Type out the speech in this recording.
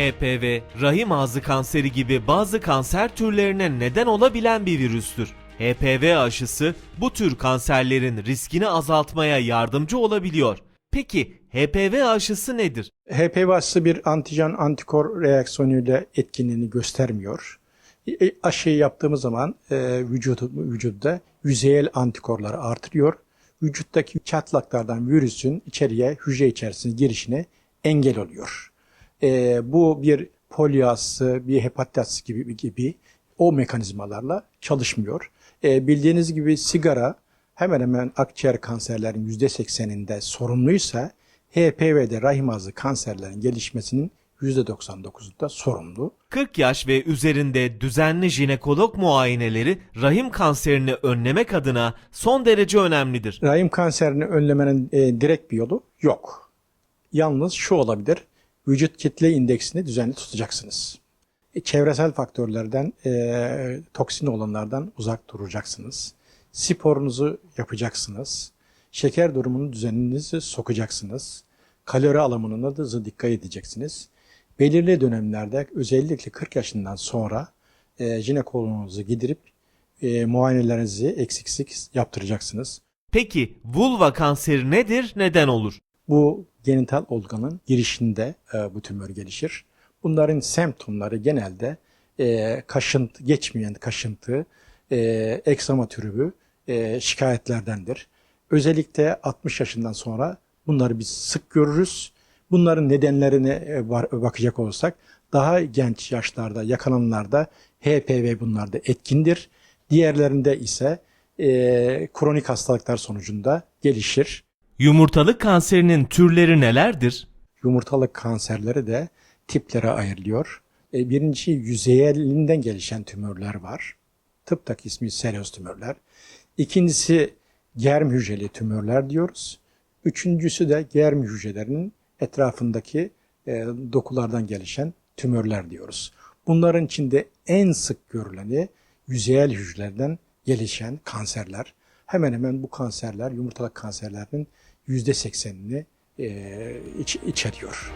HPV, rahim ağzı kanseri gibi bazı kanser türlerine neden olabilen bir virüstür. HPV aşısı bu tür kanserlerin riskini azaltmaya yardımcı olabiliyor. Peki HPV aşısı nedir? HPV aşısı bir antijen antikor reaksiyonuyla etkinliğini göstermiyor. E, Aşıyı yaptığımız zaman e, vücudu, vücutta yüzeyel antikorları artırıyor. Vücuttaki çatlaklardan virüsün içeriye hücre içerisine girişine engel oluyor. E, bu bir polio aşısı, bir hepatit aşısı gibi, gibi o mekanizmalarla çalışmıyor. E, bildiğiniz gibi sigara hemen hemen akciğer kanserlerin %80'inde sorumluysa HPV'de rahim ağzı kanserlerin gelişmesinin %99'unda sorumlu. 40 yaş ve üzerinde düzenli jinekolog muayeneleri rahim kanserini önlemek adına son derece önemlidir. Rahim kanserini önlemenin e, direkt bir yolu yok. Yalnız şu olabilir, vücut kitle indeksini düzenli tutacaksınız. E, çevresel faktörlerden, e, toksin olanlardan uzak duracaksınız. Sporunuzu yapacaksınız. Şeker durumunu düzeninizi sokacaksınız. Kalori alımına da dikkat edeceksiniz. Belirli dönemlerde özellikle 40 yaşından sonra e, jinekoloğunuzu gidirip e, muayenelerinizi eksiksiz yaptıracaksınız. Peki vulva kanseri nedir, neden olur? Bu genital organın girişinde e, bu tümör gelişir. Bunların semptomları genelde e, kaşıntı, geçmeyen kaşıntı, e, eksama türü e, şikayetlerdendir. Özellikle 60 yaşından sonra bunları biz sık görürüz. Bunların nedenlerine e, bakacak olursak daha genç yaşlarda yakalananlarda HPV bunlarda etkindir. Diğerlerinde ise e, kronik hastalıklar sonucunda gelişir. Yumurtalık kanserinin türleri nelerdir? yumurtalık kanserleri de tiplere ayrılıyor. E, Birincisi yüzeyelinden gelişen tümörler var. Tıptaki ismi seroz tümörler. İkincisi germ hücreli tümörler diyoruz. Üçüncüsü de germ hücrelerinin etrafındaki e, dokulardan gelişen tümörler diyoruz. Bunların içinde en sık görüleni yüzeyel hücrelerden gelişen kanserler. Hemen hemen bu kanserler yumurtalık kanserlerinin yüzde seksenini iç- içeriyor.